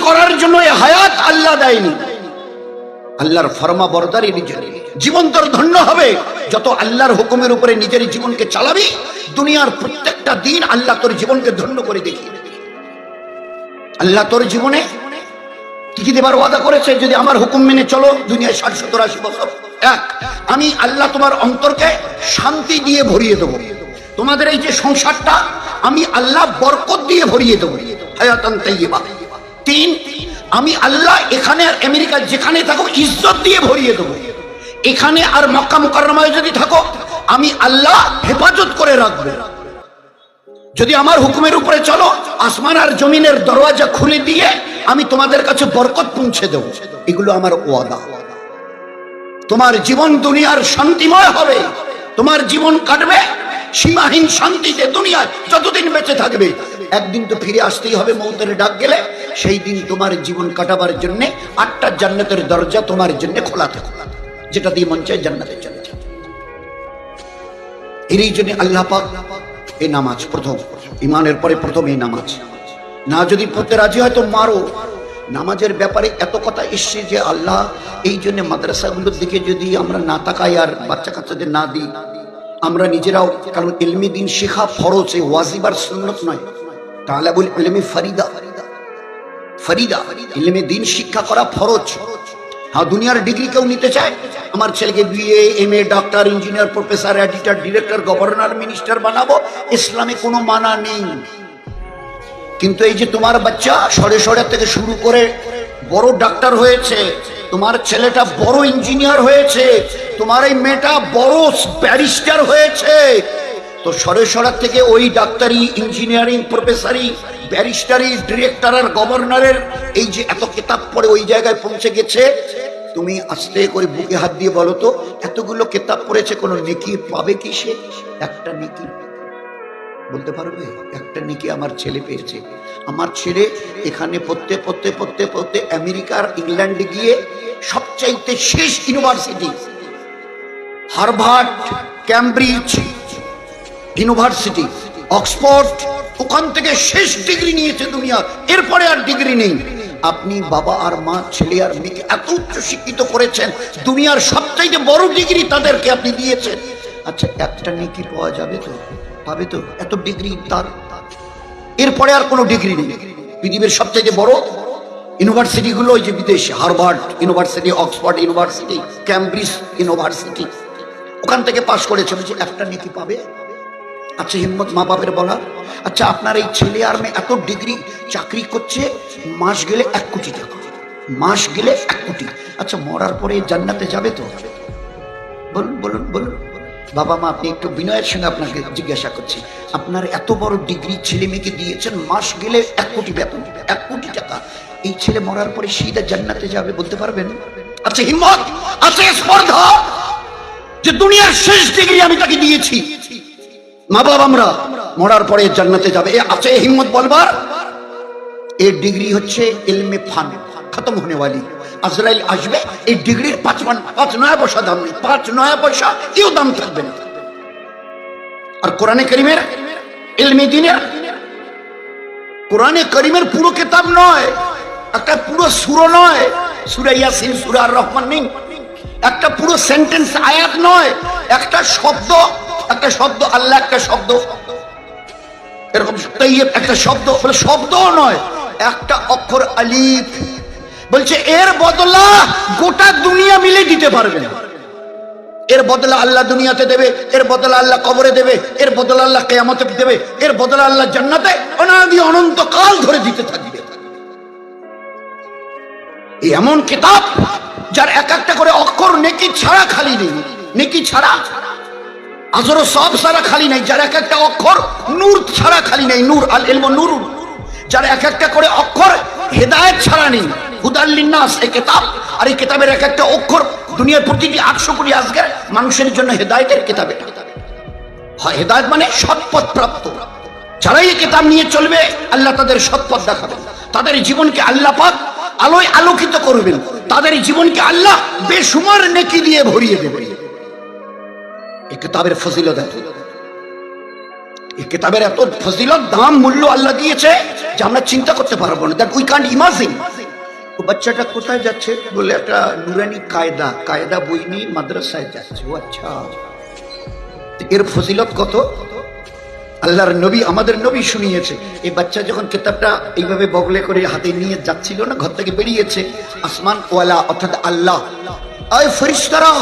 করার জন্য এ হায়াত আল্লাহ দেয়নি। আল্লাহর ফরমা বরদারি নিজের। জীবন তোর ধন্য হবে। যত আল্লাহর হুকুমের উপরে নিজের জীবনকে চালাবি, দুনিয়ার প্রত্যেকটা দিন আল্লাহ তোর জীবনকে ধন্য করে দেখিয়ে আল্লাহ তোর জীবনে কি কি দেবার ওয়াদা করেছে যদি আমার হুকুম মেনে চলো? দুনিয়ায় ষাট, সত্তর, আশি বছর। এক, আমি আল্লাহ তোমার অন্তরকে শান্তি দিয়ে ভরিয়ে দেবো। তোমাদের এই যে সংসারটা, আমি আল্লাহ বরকত দিয়ে ভরিয়ে দেবো। হায়াতান তাইয়্যিবা। তিন, আমি আল্লাহ এখানে আর আমেরিকা যেখানে থাকো ইজ্জত দিয়ে ভরিয়ে দেবো। এখানে আর মক্কা মুকাররমায় যদি থাকো, আমি আল্লাহ হেফাজত করে রাখব। যদি আমার হুকুমের উপরে চলো, আসমান আর জমিনের দরওয়াজা খুলে দিয়ে আমি তোমাদের কাছে বরকত পৌঁছে দেব। এগুলো আমার ওয়াদা। তোমার জীবন দুনিয়ার শান্তিময় হবে। তোমার জীবন কাটবে। সীমাহীন শান্তিতে দুনিয়ায় যতদিন বেঁচে থাকবে। একদিন তো ফিরে আসতেই হবে মৌতের ডাক গেলে। সেই দিন তোমার জীবন কাটাবার জন্য আটটা জান্নাতের দরজা তোমার জন্য খোলা থাকে যেটা দিয়ে মন চায় জান্নাতে চলে যায় এরই জন্য আল্লাহ পাক এই নামাজ প্রথম ইমানের পরে প্রথম এই নামাজ। না যদি পড়তে রাজি হয় তো মারো। নামাজের ব্যাপারে এত কথা এসছে যে আল্লাহ, এই জন্য মাদ্রাসাগুলোর দিকে যদি আমরা না তাকাই আর বাচ্চা কাচ্চাদের না দিই, আমরা নিজেরাও, কারণ ইলমি দিন শেখা ফরজ, এ ওয়াজিবার সুন্নত নয়। তাহলে বলি ইলমি ফরিদা। ফরিদা, ইলমে দিন শিক্ষা করা ফরজ। হ্যাঁ দুনিয়ার ডিগ্রি কেউ নিতে চায়? আমার ছেলেকে BA M A doctor engineer professor editor director governor minister বানাবো, ইসলামে কোনো মানা নেই। কিন্তু এই যে তোমার বাচ্চা সরে সরে থেকে শুরু করে বড় ডাক্তার হয়েছে, তোমার ছেলেটা বড় ইঞ্জিনিয়ার হয়েছে, তোমার এই মেয়েটা বড় ব্যারিস্টার হয়েছে তো সরে সরার থেকে ওই ডাক্তারি, ইঞ্জিনিয়ারিং প্রফেসারি ব্যারিস্টারি, ডিরেক্টর আর গভর্নরের এই যে এত কেতাব পড়ে ওই জায়গায় পৌঁছে গেছে, তুমি আস্তে করে বুকে হাত দিয়ে বলো তো, এতগুলো কেতাব পড়েছে, কোনো নেকি পাবে কি সে? একটা নেকি। বলতে পারবে একটা নেকি আমার ছেলে পেয়েছে। আমার ছেলে এখানে পড়তে পড়তে পড়তে পড়তে আমেরিকার ইংল্যান্ডে গিয়ে সবচাইতে শেষ university, Harvard, Cambridge university Oxford ওখান থেকে শেষ ডিগ্রি নিয়েছে দুনিয়া। এরপরে আর ডিগ্রি নেই। আপনি বাবা আর মা, ছেলে আর মেয়েকে এত উচ্চ শিক্ষিত করেছেন, দুনিয়ার সবচাইতে বড় ডিগ্রি তাদেরকে আপনি দিয়েছেন। আচ্ছা একটা নেকি পাওয়া যাবে তো? পাবে তো? এত ডিগ্রি তার? এরপরে আর কোনো ডিগ্রি নেই। পৃথিবীর সবচাইতে বড় ইউনিভার্সিটি গুলো ওই যে বিদেশে Harvard university Oxford university Cambridge university ওখান থেকে পাশ করেছে। একটা নেকি পাবে? আচ্ছা হিম্মত মা বাপের বলা। আচ্ছা আপনার এই ছেলে আর মেয়ে এত ডিগ্রি চাকরি করছে, মাস গেলে এক কোটি টাকা। মাস গেলে এক কোটি। আচ্ছা মরার পরে জান্নাতে যাবে তো? বলুন বলুন বলুন। বাবা মা, আপনি একটু বিনয়ের সঙ্গে আপনাকে জিজ্ঞাসা করছি। আপনার এত বড় ডিগ্রি ছেলে মেয়েকে দিয়েছেন, মাস গেলে এক কোটি বেতন, এক কোটি টাকা। এই ছেলে মরার পরে সিধা জান্নাতে যাবে বলতে পারবেন? আচ্ছা হিম্মত! আছে স্পর্ধা! যে দুনিয়ার শেষ ডিগ্রি আমি তাকে দিয়েছি। মা বাবা আমরা মরার পরে জান্নাতে যাবে। এ আছে হিম্মত বলবার? এর ডিগ্রি হচ্ছে ইলমে ফান, খতম হনে वाली আজরাইল আসবে, এই ডিগ্রির পাঁচ পাঁচ নয়া পয়সা দাম নেই। পাঁচ নয়া পয়সা কেউ দাম থাকবে না। আর কোরআনে করিমের ইলমে দিনের, কোরআনে করিমের পুরো কিতাব নয়, একটা পুরো সুরো নয়, সুরা ইয়াসিন, সুরা আর রহমান নেই। একটা পুরো সেন্টেন্স আয়াত নয়, একটা শব্দ একটা শব্দ, আল্লাহ একটা শব্দ। এরকম একটা শব্দ বলে শব্দও নয়, একটা অক্ষর আলিফ। বলছে, এর বদলা গোটা দুনিয়া মিলে দিতে পারবে এর বদলা আল্লাহ দুনিয়াতে দেবে, এর বদলা আল্লাহ কবরে দেবে, এর বদলা আল্লাহ কেয়ামতে দেবে, এর বদলা আল্লাহ জান্নাতে অনাদি অনন্ত কাল ধরে দিতে থাকবে। এমন কিতাব, যার এক একটা করে অক্ষর নেকি ছাড়া খালি নেই, নেকি ছাড়া আজরও সব সারা খালি নাই, যার এক একটা অক্ষর নূর ছাড়া খালি নাই, নূর আল এলম নূর। যার এক একটা করে অক্ষর হেদায়েত ছাড়া নেই। হুদাল্লিনাস এই কিতাব। আর এই কিতাবের এক একটা অক্ষর দুনিয়ার প্রতিটি আটশো কোটি আজকের মানুষের জন্য হেদায়েতের কিতাব হয় হেদায়েত মানে সৎপথ প্রাপ্ত। যারাই এই কেতাব নিয়ে চলবে, আল্লাহ তাদের সৎপথ দেখাবেন তাদের জীবনকে আল্লাহ পাক আলোয় আলোকিত করবেন। তাদের জীবনকে আল্লাহ বেসুমার নেকি দিয়ে ভরিয়ে দেবেন। এই কিতাবের ফজিলত এত। এই কিতাবের এত ফজিলত, দাম, মূল্য আল্লাহ দিয়েছে যে আমরা চিন্তা করতে পারব না। দ্যাট উই কান্ট ইমাজিন ও বাচ্চাটা কোথায় যাচ্ছে বলে একটা নুরানি কায়দা কায়দা বই মাদ্রাসায় যাচ্ছে। ও আচ্ছা। এর ফজিলত কত? আল্লাহর নবী, আমাদের নবী শুনিয়েছে। এই বাচ্চা যখন কিতাবটা এইভাবে বগলে করে হাতে নিয়ে যাচ্ছিল না, ঘর থেকে বেরিয়েছে, আসমান ওয়ালা, অর্থাৎ আল্লাহ। আয় ফরিস্তারা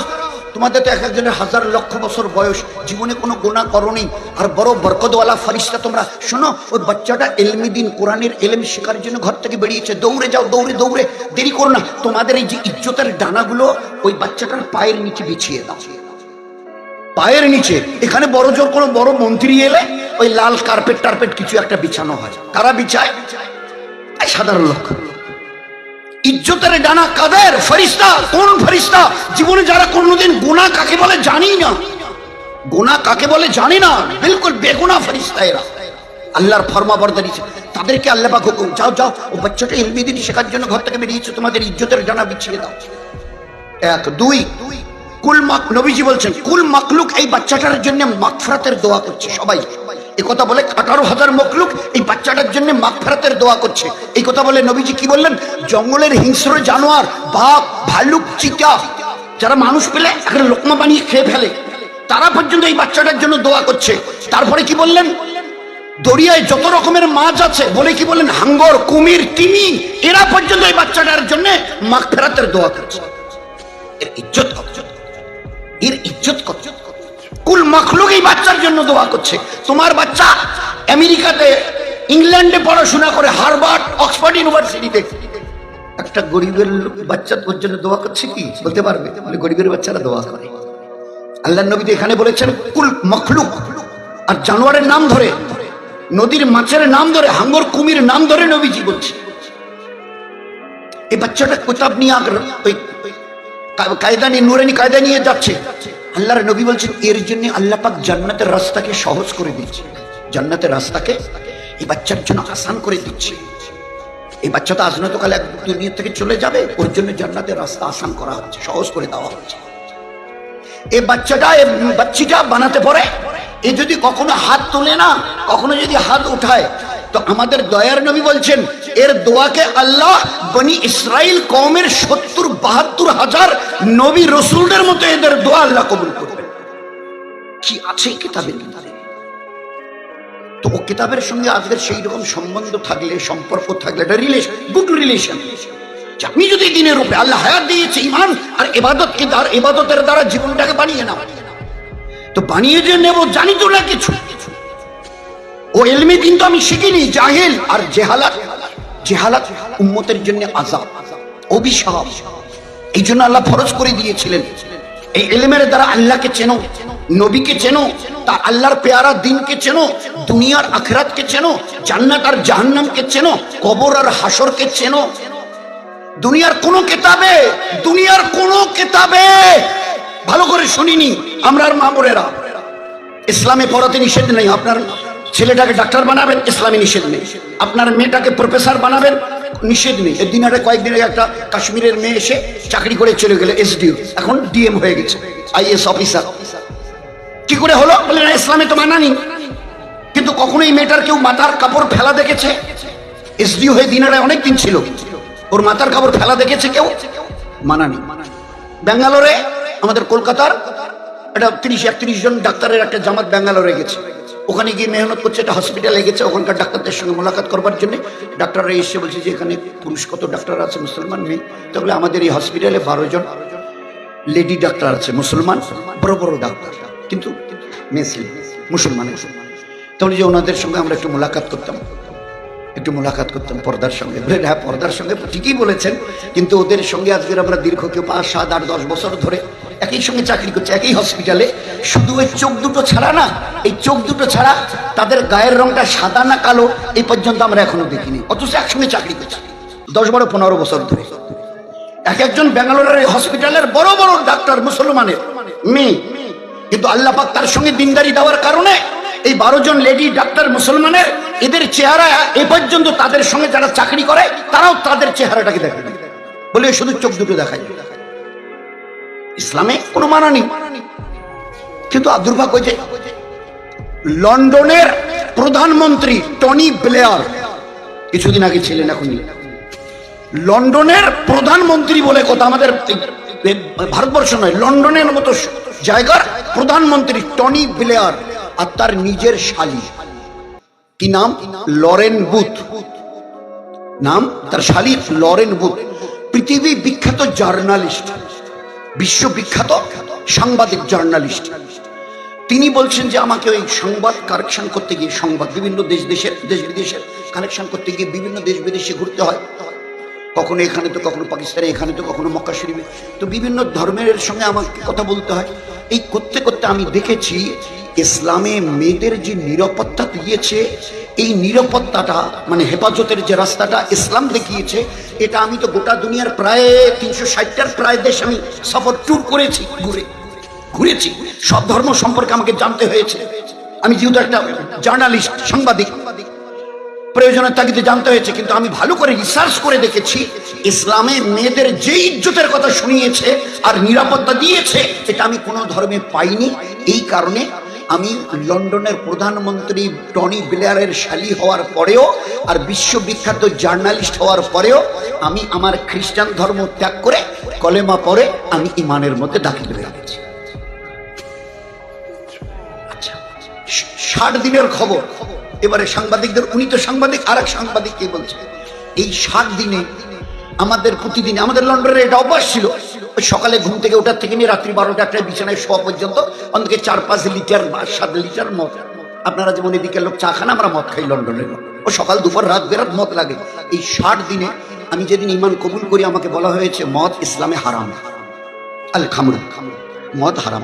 তোমাদের তো এক একজনের হাজার লক্ষ বছর বয়স, জীবনে কোনো গুণা করনি। আর বড় বরকতওয়ালা ফরিস্তা তোমরা, শোনো, ওই বাচ্চাটা এলমি দিন, কোরআনের এলেম শেখার জন্য ঘর থেকে বেরিয়েছে। দৌড়ে যাও, দৌড়ে দৌড়ে। দেরি করো না, তোমাদের এই যে ইজ্জতের ডানাগুলো, ওই বাচ্চাটার পায়ের নিচে বিছিয়ে দাও। পায়ের নিচে, এখানে বড় জোর কোনো বড় মন্ত্রী এলে, ওই লাল কার্পেট টার্পেট কিছু একটা বিছানো হয়। কারা বিছায়? সাধারণ লোক। ইজ্জতের ডানা কাদের? ফরিস্তা কোন ফরিস্তা জীবনে যারা কোনোদিন গুণা কাকে বলে জানি না। গুণা কাকে বলে জানি না। বিলকুল বেগুনা ফরিস্তা এরা। আল্লাহর ফরমা বরদারি তাদেরকে আল্লাহ হুকুম, যাও যাও, ও বাচ্চাটা ইলমি দিন শেখার জন্য ঘর থেকে বেরিয়েছে তোমাদের ইজ্জতের ডানা বিছিয়ে দাও। এক, দুই, কুল নবীজি বলছেন, কুল মাকলুক এই বাচ্চাটার জন্য মাগফিরাতের দোয়া করছে সবাই। এই কথা বলে আঠারো হাজার মকলুক এই বাচ্চাটার জন্য মাগফিরাতের দোয়া করছে। এই কথা বলে নবীজি কি বললেন? জঙ্গলের হিংস্র জানোয়ার, বাঘ, ভালুক চিতা যারা মানুষ পেলে একটা লোকমা বানিয়ে খেয়ে ফেলে, তারা পর্যন্ত এই বাচ্চাটার জন্য দোয়া করছে। তারপরে কি বললেন? দরিয়ায় যত রকমের মাছ আছে, বলে কি বললেন? হাঙ্গর, কুমির, তিমি, এরা পর্যন্ত এই বাচ্চাটার জন্য মাগফিরাতের দোয়া করছে। এর ইজ্জত এর ইজ্জত মখলুক এই বাচ্চার জন্য দোয়া করছে। তোমার বাচ্চা আমেরিকাতে, ইংল্যান্ডে পড়াশোনা করে হারবার্ড অক্সফোর্ড ইউনিভার্সিটিতে। একটা গরিবের বাচ্চা তোর জন্য দোয়া করছে কি? বলতে পারবে? বলে গরিবের বাচ্চারা দোয়া করে। আল্লাহ নবী এখানে বলেছেন, কুল মখলুক। আর জানোয়ারের নাম ধরে, নদীর মাছের নাম ধরে, হাঙ্গর কুমির নাম ধরে নবীজি বলছে। এই বাচ্চাটা কোতাব নিয়ে আগ্র ওই কায়দা নিয়ে, নুরানি কায়দা নিয়ে যাচ্ছে। আল্লাহর নবী বলছেন, এর জন্য আল্লাহ পাক জান্নাতের রাস্তাকে সহজ করে দিচ্ছে। জান্নাতের রাস্তাকে এই বাচ্চার জন্য আসান করে দিচ্ছে। এই বাচ্চা তো আজনতকালে এক দুনিয়া থেকে চলে যাবে, ওর জন্য জান্নাতের রাস্তা আসান করা হচ্ছে, সহজ করে দেওয়া হচ্ছে। এই বাচ্চাটা, এই বাচ্চিটা বানাতে পারে, এ যদি কখনো হাত তোলে না, কখনো যদি হাত উঠায় তো আমাদের দয়ার নবী বলছেন, এর দোয়াকে আল্লাহ বনি ইসরাইল কওমের সত্তর, বাহাত্তর হাজার নবী রসুলদের মতো এদের দোয়া আল্লাহ কবুল করবেন। কি আছে কিতাবের ভিতরে? তো ও কিতাবের সঙ্গে আজকের সেই রকম সম্বন্ধ থাকলে, সম্পর্ক থাকলে, এটা রিলেশন গুড রিলেশন আমি যদি দিনের আল্লাহ হায়াত দিয়েছে ইমান আর এবাদতের দ্বারা জীবনটাকে বানিয়ে নাও। তো বানিয়ে যে নেব জানি তো না কিছু। ও এলমি দিন তো আমি শিখিনি, জাহেল। আর জেহালাত জেহালাত উম্মতের জন্য আজাব অভিশাপ। এই জন্য আল্লাহ ফরজ করে দিয়েছিলেন। এই এলেমের দ্বারা আল্লাহকে চেনো, নবীকে চেনো তা আল্লাহর পেয়ারা দিনকে চেনো, দুনিয়ার আখরাতকে চেনো, জান্নাত আর জাহান্নামকে চেনো, কবর আর হাসরকে চেনো। দুনিয়ার কোন কেতাবে, দুনিয়ার কোন কেতাবে, ভালো করে শুনিনি আমরা আর মামুরেরা ইসলামে পড়াতে নিষেধ নেই, আপনার ছেলেটাকে ডাক্তার বানাবেন, ইসলামে নিষেধ নেই। আপনার মেয়েটাকে প্রফেসর বানাবেন, নিষেধ নেই। এদিন একটা কয়েকদিন আগে একটা কাশ্মীরের মেয়ে এসে চাকরি করে চলে গেল এসডিও এখন ডিএম হয়ে গেছে আইএস অফিসার কি করে হলো? বলে, না, ইসলামে তো মানা নেই। কিন্তু কখনো এই মেয়েটার কেউ মাথার কাপড় ফেলা দেখেছে? এসডিও হয়ে দিনারে অনেক দিন ছিল। ওর মাথার কাপড় ফেলা দেখেছে কেউ? মানা নেই। ব্যাঙ্গালোরে, আমাদের কলকাতার, একটা তিরিশ, একত্রিশ জন ডাক্তারের একটা জামাত ব্যাঙ্গালোরে গেছে। ওখানে গিয়ে মেহনত করছে একটা হসপিটালে গেছে, ওখানকার ডাক্তারদের সঙ্গে মোলাকাত করবার জন্য। ডাক্তাররা এসে বলছে যে এখানে পুরুষ কত ডাক্তার আছে, মুসলমান নেই। তাহলে আমাদের এই হসপিটালে বারো জন লেডি ডাক্তার আছে, মুসলমান, বড় বড় ডাক্তার। কিন্তু মেসলি, মুসলমানের। তাহলে যে ওনাদের সঙ্গে আমরা একটু মোলাকাত করতাম, একটু মোলাকাত করতাম পর্দার সঙ্গে। বলে হ্যাঁ পর্দার সঙ্গে ঠিকই বলেছেন, কিন্তু ওদের সঙ্গে আজকের আমরা দীর্ঘ কেউ পাঁচ, সাত, আট, দশ বছর ধরে একই সঙ্গে চাকরি করছে, একই হসপিটালে শুধু ওই চোখ দুটো ছাড়া না, এই চোখ দুটো ছাড়া তাদের গায়ের রংটা সাদা না কালো, এই পর্যন্ত আমরা এখনও দেখিনি। অথচ একসঙ্গে চাকরি করছি। দশ বারো পনেরো বছর ধরে। এক একজন ব্যাঙ্গালোরের হসপিটালের বড় বড় ডাক্তার মুসলমানের মেয়ে। কিন্তু আল্লাহ পাক তার সঙ্গে দিনদারি দেওয়ার কারণে এই বারো জন লেডি ডাক্তার মুসলমানের এদের চেহারা এ পর্যন্ত তাদের সঙ্গে যারা চাকরি করে, তারাও তাদের চেহারাটাকে দেখে। বলে শুধু চোখ দুটো দেখায়। ইসলামে কোনো মানা নেই। কিন্তু আদুর্ভাগ্য যে লন্ডনের প্রধানমন্ত্রী টনি ব্লেয়ার, কিছুদিন আগে ছিলেন এখনই। লন্ডনের প্রধানমন্ত্রী বলে কথা আমাদের ভারতবর্ষ নয়, লন্ডনের মতো জায়গার প্রধানমন্ত্রী টনি ব্লেয়ার আর তার নিজের শালী। কি নাম? Lauren Booth. নাম? তার শালী লরেন বুথ। পৃথিবী বিখ্যাত জার্নালিস্ট। বিশ্ববিখ্যাত সাংবাদিক জার্নালিস্ট। তিনি বলছেন যে আমাকে ওই সংবাদ কারেকশন করতে গিয়ে সংবাদ, বিভিন্ন দেশ দেশের, দেশ বিদেশের কানেকশন করতে গিয়ে বিভিন্ন দেশ বিদেশে ঘুরতে হয়। কখনো এখানে তো, কখনো পাকিস্তানে, এখানে তো, কখনো মক্কা শরীফে। তো বিভিন্ন ধর্মের সঙ্গে আমাকে কথা বলতে হয়। এই করতে করতে আমি দেখেছি ইসলামে মেয়েদের যে নিরাপত্তা দিয়েছে, এই নিরাপত্তাটা মানে হেফাজতের যে রাস্তাটা ইসলাম দেখিয়েছে, এটা আমি তো গোটা দুনিয়ার প্রায় তিনশো ষাটটার প্রায় দেশ আমি সফর ট্যুর করেছি, ঘুরে, ঘুরেছি। সব ধর্ম সম্পর্কে আমাকে জানতে হয়েছে। আমি যেহেতু একটা জার্নালিস্ট, সাংবাদিক, প্রয়োজনের তাগিদে জানতে হয়েছে, কিন্তু আমি ভালো করে রিসার্চ করে দেখেছি, ইসলামে মেয়েদের যে ইজ্জতের কথা শুনিয়েছে আর নিরাপত্তা দিয়েছে, এটা আমি কোনো ধর্মে পাইনি। এই কারণে আমি লন্ডনের প্রধানমন্ত্রী টনি ব্লেয়ারের শালী হওয়ার পরেও আর বিশ্ববিখ্যাত জার্নালিস্ট হওয়ার পরেও আমি আমার খ্রিস্টান ধর্ম ত্যাগ করে কলেমা পরে আমি ইমানের মধ্যে দাখিল হয়ে গেছি। আচ্ছা ষাট দিনের খবর। এবারে সাংবাদিকদের, উনি তো সাংবাদিক আর এক সাংবাদিক কে বলছে? এই ষাট দিনে আমাদের প্রতিদিন, আমাদের লন্ডনের এটা অভ্যাস ছিল সকালে ঘুম থেকে ওঠার থেকে নিয়ে রাত্রি বারোটা একটা বিছানায় শোয়া পর্যন্ত অন্তকে চার পাঁচ লিটার বা সাত লিটার মদ। আপনারা যেমন এদিকে লোক চা খান, আমরা মদ খাই লন্ডনের ও সকাল দুপুর রাত বেরাত মদ লাগে। এই ষাট দিনে আমি যেদিন ইমান কবুল করি, আমাকে বলা হয়েছে, মদ ইসলামে হারাম। আল খামর। মদ হারাম।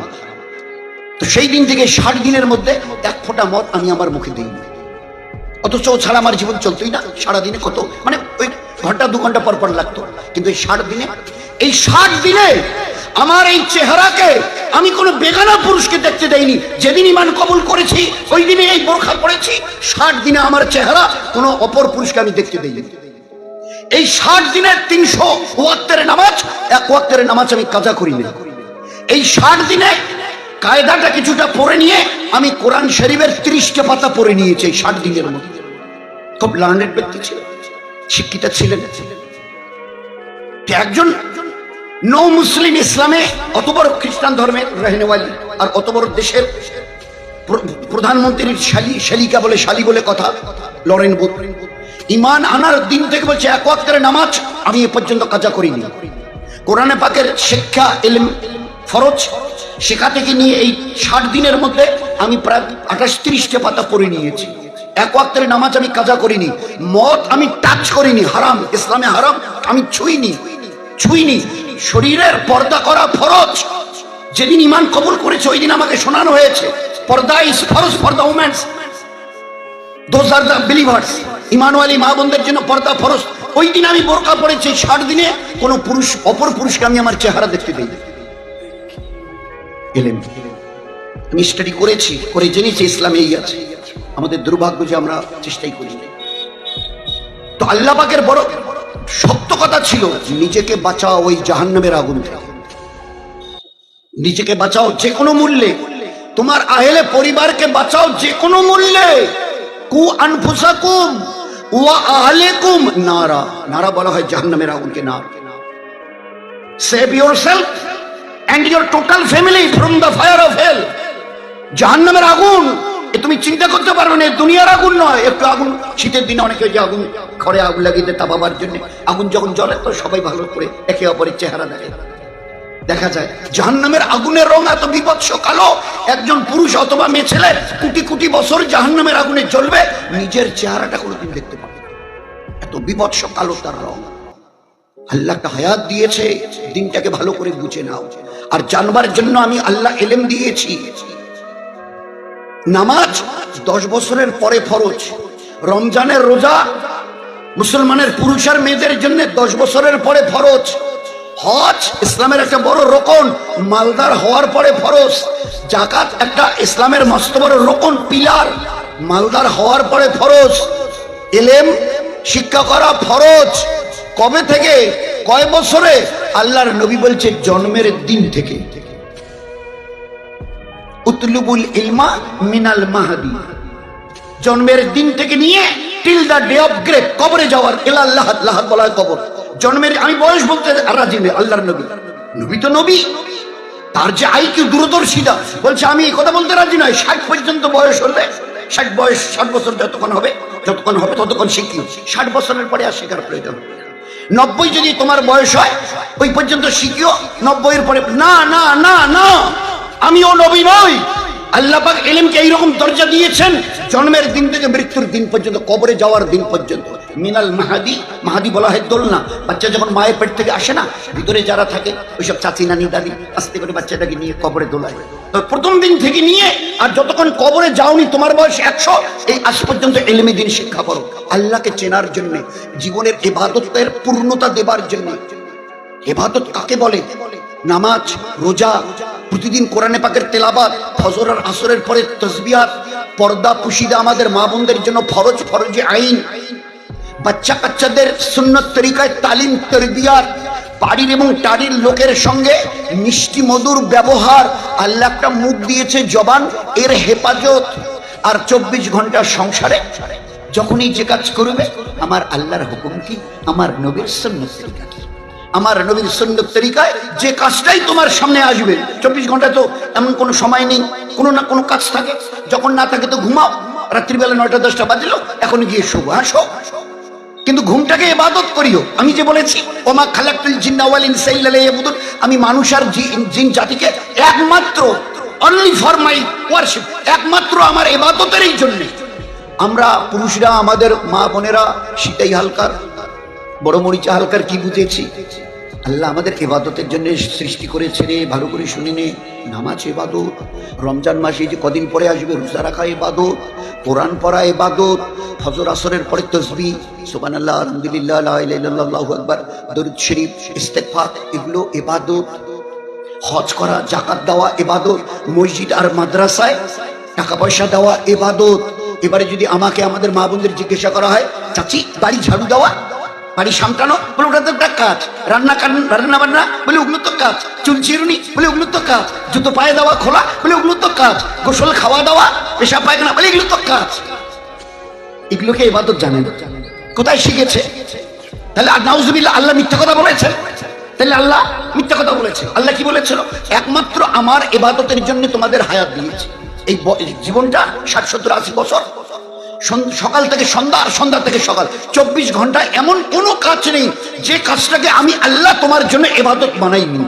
তো সেই দিন থেকে ষাট দিনের মধ্যে এক ফোঁটা মদ আমি আমার মুখে দিইনি অথচ ছাড়া আমার জীবন চলতোই না। সারাদিনে কত মানে ওই ঘণ্টা, দু ঘণ্টা পর পর লাগতো। কিন্তু এই ষাট দিনে এই ষাট দিনে আমার এই চেহারাকে আমি কোনো বেগানা পুরুষকে দেখতে দেইনি। যেদিন ইমান কবুল করেছি, ওই দিনে এই বোরখা পড়েছি ষাট দিনে আমার চেহারা কোনো অপর পুরুষকে আমি দেখতে দেইনি। এই ষাট দিনের তিনশো ওয়াক্তের নামাজ, এক ওয়াক্তের নামাজ আমি কাজা করি না এই ষাট দিনে কায়দাটা কিছুটা পড়ে নিয়ে আমি কোরআন শরীফের ত্রিশটা পাতা পড়ে নিয়েছি এই ষাট দিনের মধ্যে। খুব লার্নেড ব্যক্তি ছিল শিক্ষিত ছিলেন। একজন নৌ মুসলিম ইসলামে অত বড় খ্রিস্টান ধর্মের রেহনেওয়ালি আর অত বড় দেশের প্রধানমন্ত্রীর শালি, শালিকা বলে শালি বলে কথা লরেন বুথ ইমান আনার দিন থেকে বলছে, এক ওয়াক্তের নামাজ আমি এ পর্যন্ত কাজা করিনি। কোরআনে পাকের শিক্ষা এলম ফরজ শেখা থেকে নিয়ে এই ষাট দিনের মধ্যে আমি প্রায় আঠাশ তিরিশটা পাতা পড়ে নিয়েছি। এক ওয়াক্তের নামাজ আমি কাজা করিনি। মদ আমি টাচ করিনি। হারাম, ইসলামে হারাম আমি ছুঁইনি। ছুঁইনি। শরীরের পর্দা করা ফরজ। যেদিন ইমান কবুল করেছে ওই দিন আমাকে শোনানো হয়েছে, পর্দা ফরজ ফর দোজ আর বিলিভার্স ইমানওয়ালি মা বোনদের জন্য পর্দা ফরজ। ওই দিন আমি বোরকা পড়েছি ষাট দিনে পুরুষ, অপর পুরুষকে আমি আমার চেহারা দেখতে আমি স্টাডি করেছি, করে জেনেছি, ইসলামে এই আছে। আমাদের দুর্ভাগ্য যে আমরা চেষ্টাই করি তো আল্লাহ বড় সত্য কথা ছিল নিজেকে বাঁচাও ওই জাহান্নামের আগুন নিজেকে বাঁচাও যে কোনো মূল্যে। তোমার আহেলে পরিবারকে বাঁচাও যে কোনো মূল্যে। কু আনফুসাকুম ওয়া নারা। নারা বলা হয় জাহান্নামের আগুনকে নার। Save yourself and your total family from the fire of hell জাহান্নামের আগুন তুমি চিন্তা করতে পারবে না দুনিয়ার আগুন নয়। একটু আগুন, শীতের দিনে অনেকে যে আগুন, ঘরে আগুন লাগিয়ে দেয় তাপাবার জন্য। আগুন যখন জ্বলে, তো সবাই ভালো করে একে অপরের চেহারা দেখে। দেখা যায়, জাহান্নামের আগুনের রং এত বিভৎস কালো, একজন পুরুষ অথবা মেয়ে ছেলে কোটি কোটি বছর জাহান্নামের আগুনে জ্বলবে, নিজের চেহারাটা কোনোদিন দেখতে পাবে। এত বিভৎস কালো তার রং। আল্লাহ একটা হায়াত দিয়েছে, দিনটাকে ভালো করে বুঝে নাও। আর জানবার জন্য আমি আল্লাহ এলেম দিয়েছি। নামাজ দশ বছরের পরে ফরজ। রমজানের রোজা মুসলমানের পুরুষ আর মেয়েদের জন্য দশ বছরের পরে ফরজ। হজ ইসলামের একটা বড় রোকন, মালদার হওয়ার পরে ফরজ। জাকাত একটা ইসলামের মস্ত বড় রোকন, পিলার, মালদার হওয়ার পরে ফরজ। এলেম, শিক্ষা করা ফরজ। কবে থেকে? কয় বছরে? আল্লাহর নবী বলছে, জন্মের দিন থেকে। উতলুবুল ইলমা মিনাল মাহাদি। জন্মের দিন থেকে নিয়ে till the day of great কবরে যাওয়ার এলা আল্লাহ আল্লাহ বলা হয় কবর। জন্মের আমি বয়স বলতে রাজি নেই আল্লাহর নবী। নবী তো নবী। তার যে আইকিউ দূরদর্শিতা, বলছে আমি এই কথা বলতে রাজি নয় ষাট পর্যন্ত বয়স হলে, ষাট বয়স, ষাট বছর যতক্ষণ হবে যতক্ষণ হবে ততক্ষণ শিখি। ষাট বছরের পরে আর শেখার প্রয়োজন নব্বই যদি তোমার বয়স হয়, ওই পর্যন্ত শিখিও। নব্বইয়ের পরে, না না না না। আমিও নবী নই। আল্লাহ পাক এলেমকে এইরকম দরজা দিয়েছেন, জন্মের দিন থেকে মৃত্যুর দিন পর্যন্ত, কবরে যাওয়ার দিন পর্যন্ত। মিনাল মাহাদি মাহাদি বলা হয় দোলনা। বাচ্চা যখন মায়ের পেট থেকে আসে না, ভিতরে যারা থাকে, ওইসব চাচি, নানি, দাদি, আস্তে করে বাচ্চাটাকে নিয়ে কবরে দোলায়। তো প্রথম দিন থেকে নিয়ে, আর যতক্ষণ কবরে যাওনি, তোমার বয়স একশো, এই আজ পর্যন্ত এলেমে দিন শিক্ষা করো। আল্লাহকে চেনার জন্য, জীবনের এবাদতের পূর্ণতা দেবার জন্য। এবাদত কাকে বলে? নামাজ, রোজা প্রতিদিন কোরআনে পাকের তেলাবাত ফজর আর আসরের পরে তসবিহাত পর্দা পুশিদা আমাদের মা বোনদের জন্য ফরজ, ফরজে আইন। বাচ্চা কাচ্চাদের সুন্নত তরিকায় তালিম, তরবিয়াত, বাড়ির এবং টাড়ির লোকের সঙ্গে মিষ্টি মধুর ব্যবহার, আল্লাহ একটা মুখ দিয়েছে জবান, এর হেফাজত। আর চব্বিশ ঘণ্টা সংসারে যখনই যে কাজ করবে, আমার আল্লাহর হুকুম কি? আমার নবীর সুন্নত তরিকা কি? আমার নবীর সুন্নত তরিকায় যে কাজটাই তোমার সামনে আসবে, চব্বিশ ঘণ্টা তো এমন কোনো সময় নেই, কোনো না কোনো কাজ থাকে। যখন না থাকে তো ঘুমাও। রাত্রিবেলা নয়টা দশটা বাজলো, এখন গিয়ে শোবো হ্যাঁ শো কিন্তু ঘুমটাকে এবাদত করিও। আমি যে বলেছি, ওমা খালাকুল জিন্নাওয়াল ইনসাইল্লাহ আমি মানুষ আর জিন জাতিকে একমাত্র অনলি ফর মাই ওয়ারশিপ একমাত্র আমার ইবাদতেরই জন্যে। আমরা পুরুষরা, আমাদের মা বোনেরা শীতাই হালকার বড় মরিচা হালকার কি বুঝেছি? আল্লাহ আমাদের এবাদতের জন্য সৃষ্টি করেছে রে, ভালো করে শুনে নে। নামাজ এবাদত রমজান মাসে যে কদিন পরে আসবে রোজা রাখা এবাদত কোরআন পড়া এবাদত ফজর আসরের পরে তসবি সুবান আল্লাহ আলহামদুলিল্লাহ আল্লাহু দরুদ শরীফ, ইস্তেগফার, এগুলো এবাদত হজ করা জাকাত দেওয়া এবাদত মসজিদ আর মাদ্রাসায় টাকা পয়সা দেওয়া এবাদত এবারে যদি আমাকে, আমাদের মা বোনদের জিজ্ঞাসা করা হয়, চাচি, বাড়ি ঝাড়ু দেওয়া? বাড়ি সামটানো, বলে ওটা তো একটা কাজ। রান্না রান্না বান্না, বলে ওগুলো তো কাজ। চুল চিরুনি বলে ওগুলো তো কাজ। জুতো পায়ে দেওয়া, খোলা, বলে ওগুলো তো কাজ। গোসল, খাওয়া দাওয়া পেশা পায়খানা, বলে এগুলো তো কাজ। এগুলোকে এবাদত জানে না কোথায় শিখেছে? তাহলে আর নাউজুবিল্লাহ, আল্লাহ মিথ্যা কথা বলেছেন? তাহলে আল্লাহ মিথ্যা কথা বলেছে। আল্লাহ কি বলেছিল? একমাত্র আমার এবাদতের জন্য তোমাদের হায়াত দিয়েছে। এই জীবনটা ষাট সত্তর আশি বছর সকাল থেকে সন্ধ্যা আর সন্ধ্যা থেকে সকাল। চব্বিশ ঘণ্টা এমন কোনো কাজ নেই, যে কাজটাকে আমি আল্লাহ তোমার জন্য এবাদত বানাইনি।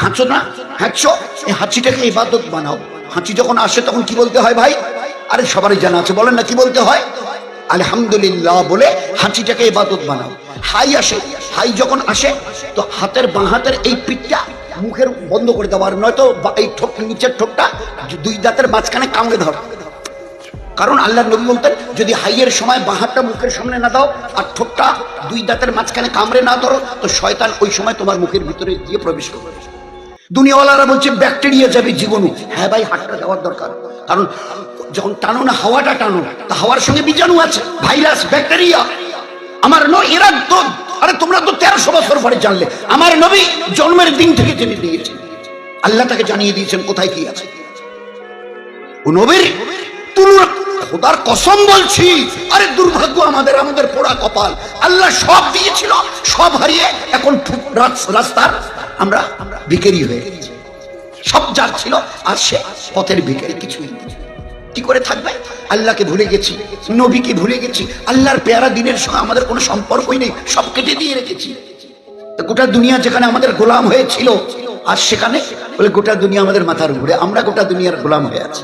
হাঁচো না, হাঁচো, এই হাঁচিটাকে ইবাদত বানাও। হাঁচি যখন আসে তখন কি বলতে হয় ভাই? আরে সবারই জানা আছে, বলেন না কি বলতে হয়? আলহামদুলিল্লাহ বলে হাঁচিটাকে ইবাদত বানাও। হাই আসে, হাই যখন আসে, তো হাতের বাঁ হাতের এই পিঠটা মুখের বন্ধ করে দেওয়া আর নয়তো এই ঠোঁট, নিচের ঠোঁটটা দুই দাঁতের মাঝখানে কামড়ে ধর। কারণ আল্লাহ নবী বলতেন, যদি হাইয়ের সময় বাহারটা মুখের সামনে না দাও আর ঠোঁটটা দুই দাঁতের মাঝখানে কামড়ে না ধরো, তো শয়তান ওই সময় তোমার মুখের ভিতরে দিয়ে প্রবেশ করবে। দুনিয়াওয়ালারা বলছে, ব্যাকটেরিয়া যাবে জীবনে। হ্যাঁ ভাই, হাতটা দেওয়ার দরকার। কারণ যখন টানো না, হাওয়াটা টানো, তা হাওয়ার সঙ্গে বীজাণু আছে, ভাইরাস, ব্যাকটেরিয়া। আমার ন এরা তো, আরে তোমরা তো তেরোশো বছর পরে জানলে, আমার নবী জন্মের দিন থেকে জেনে দিয়েছেন আল্লাহ তাকে জানিয়ে দিয়েছেন, কোথায় কি আছে। ও নবীর খোদার কসম বলছি, আরে দুর্ভাগ্য আমাদের আমাদের পোড়া কপাল। আল্লাহ সব দিয়েছিল, সব হারিয়ে এখন রাস্তার আমরা হয়ে সব যার ছিল, আর সে পথের কিছুই কি করে থাকবে? আল্লাহকে ভুলে গেছি, নবীকে ভুলে গেছি, আল্লাহর পেয়ারা দিনের সঙ্গে আমাদের কোনো সম্পর্কই নেই, সব কেটে দিয়ে রেখেছি। গোটা দুনিয়া যেখানে আমাদের গোলাম হয়েছিল, আর সেখানে বলে গোটা দুনিয়া আমাদের মাথার উপরে, আমরা গোটা দুনিয়ার গোলাম হয়ে আছি।